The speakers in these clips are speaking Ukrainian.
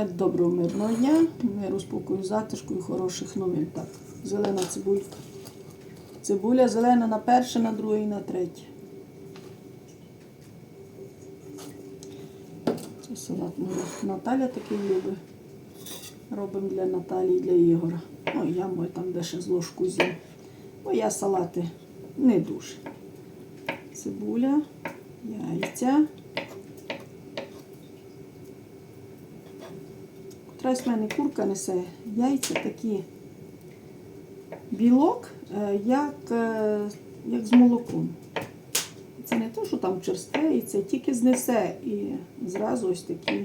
Е, Доброго мирного дня, миру, спокою, затишку і хороших новин. Так, зелена цибулька. Цибуля зелена на перше, на друге і на третє. Це салат Наталя такий любить. Робимо для Наталії, для Ігора. Ну, я мой там де з ложку з'їм. Бо я салати не дуже. Цибуля, яйця. Трась в мене курка несе яйця такі білок, е, як, е, як з молоком. Це не те, що там черстве яйце, тільки знесе і зразу ось такі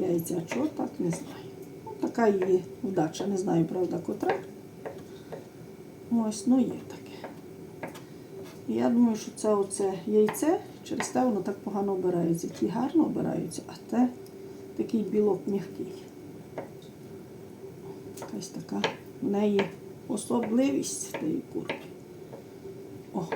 яйця. Чого так, не знаю. Ну, така її вдача, не знаю, правда, котра. Ось, ну є таке. І я думаю, що це оце яйце, через те воно так погано обирається. Ті гарно обираються, а те такий білок м'який. Якась така в неї особливість тієї курки. О.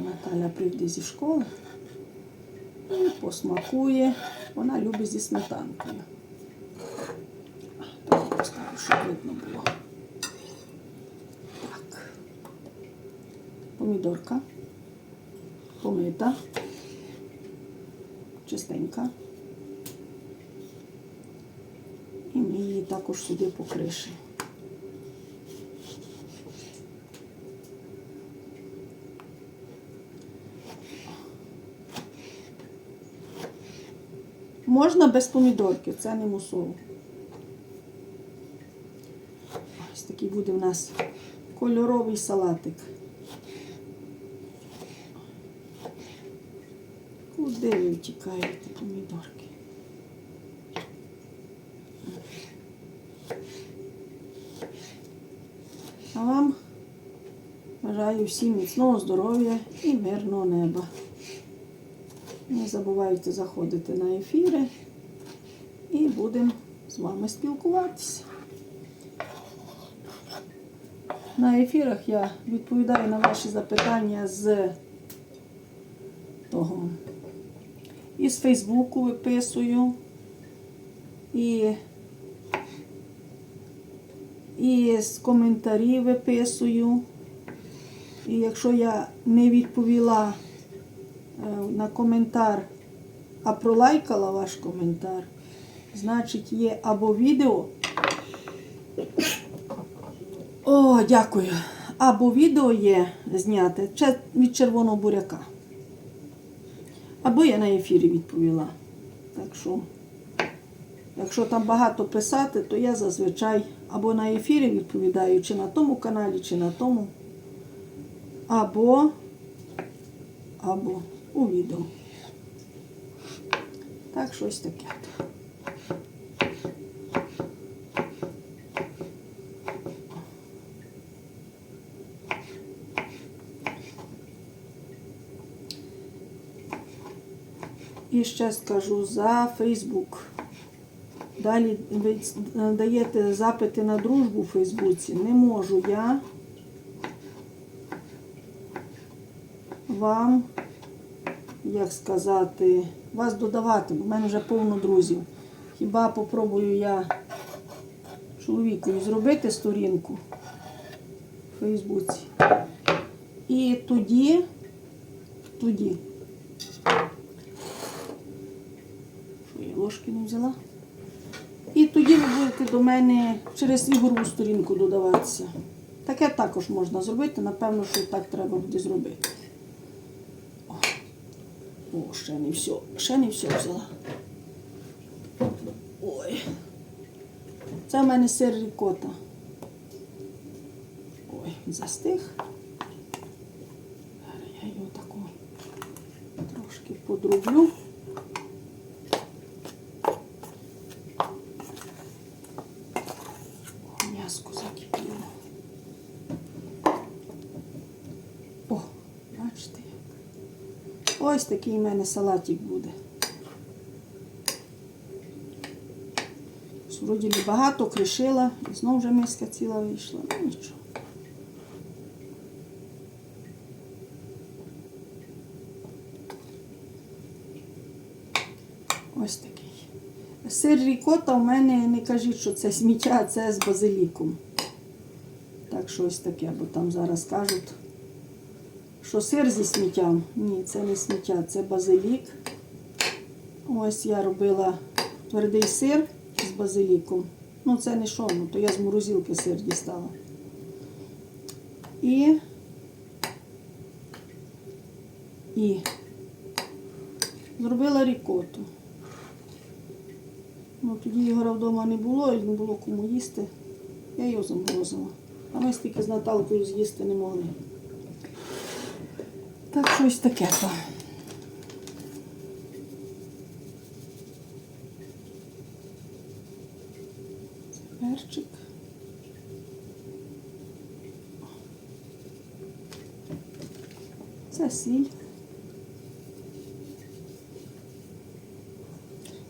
Наталя прийде зі школи і посмакує. Вона любить зі сметанкою. Так, щоб видно було. Так. Помідорка. Помита. Чистенька. І ми її також сюди покришимо. Можна без помідорки, це не мусово. Ось такий буде в нас кольоровий салатик. Куди ви втікаєте помідорки? А вам бажаю всім міцного здоров'я і мирного неба. Не забувайте заходити на ефіри і будемо з вами спілкуватися. На ефірах я відповідаю на ваші запитання з того. І з Фейсбуку виписую, і, і з коментарів виписую. І якщо я не відповіла на коментар, а пролайкала ваш коментар, значить є або відео. О, дякую. Або відео є зняте від червоного буряка. Або я на ефірі відповіла. Так що, якщо там багато писати, то я зазвичай або на ефірі відповідаю, чи на тому каналі, чи на тому, або, або у відео. Так, щось таке. І ще скажу за Фейсбук. Далі ви даєте запити на дружбу у Фейсбуці. Не можу я вам, як сказати, вас додавати, бо в мене вже повно друзів. Хіба попробую я чоловікові зробити сторінку у Фейсбуці. І тоді, тоді. Що я ложки не взяла? І тоді ви будете до мене через ігрову сторінку додаватися. Таке також можна зробити, напевно, що так треба буде зробити. О, ще не все, ще не все взяла. Ой. Це в мене сир рікота. Ой, застиг. Я його таку трошки подрублю. М'яско закипіло. О, бачите як. Ось такий в мене салатик буде. Вроді би багато кришила, і знову вже миска ціла вийшла. Ну нічого. Ось такий. Сир рікота в мене не кажіть, що це сміття, а це з базиліком. Так що ось таке, бо там зараз кажуть, що сир зі сміттям. Ні, це не сміття, це базилік. Ось я робила твердий сир з базиліком. Ну, це не що, ну, то я з морозилки сир дістала. І, і зробила рікоту. Ну, тоді Ігора вдома не було, і не було кому їсти. Я його заморозила. А ми стільки з Наталкою з'їсти не могли. Так щось таке то. Перчик. Це сіль.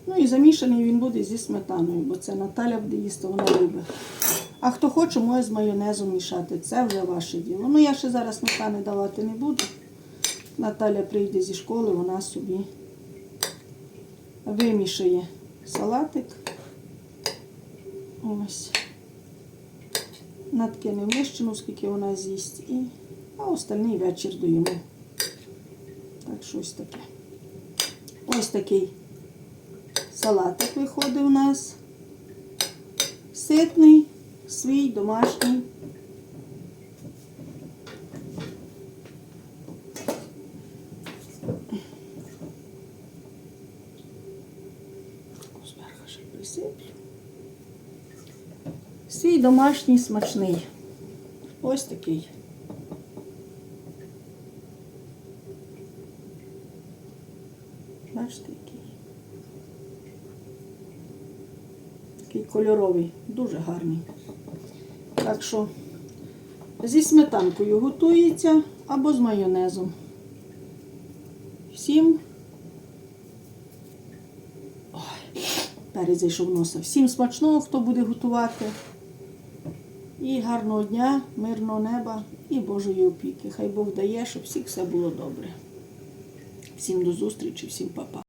Ну і замішаний він буде зі сметаною, бо це Наталя буде їсти, вона любить. А хто хоче, може з майонезом мішати. Це вже ваше діло. Ну я ще зараз сметани давати не буду. Наталя прийде зі школи, вона собі вимішає салатик. Ось. Надкине вмищену, скільки вона з'їсть. І... А остальний вечір доїмо. Так, щось таке. Ось такий салатик виходить у нас. Ситний, свій, домашній. Зверху ще присиплю. Свій домашній смачний. Ось такий. Бачите, який. Такий кольоровий, дуже гарний. Так що зі сметанкою готується або з майонезом. Всім. Перець зайшов носа. Всім смачного, хто буде готувати. І гарного дня, мирного неба і Божої опіки. Хай Бог дає, щоб всіх все було добре. Всім до зустрічі, всім па-па.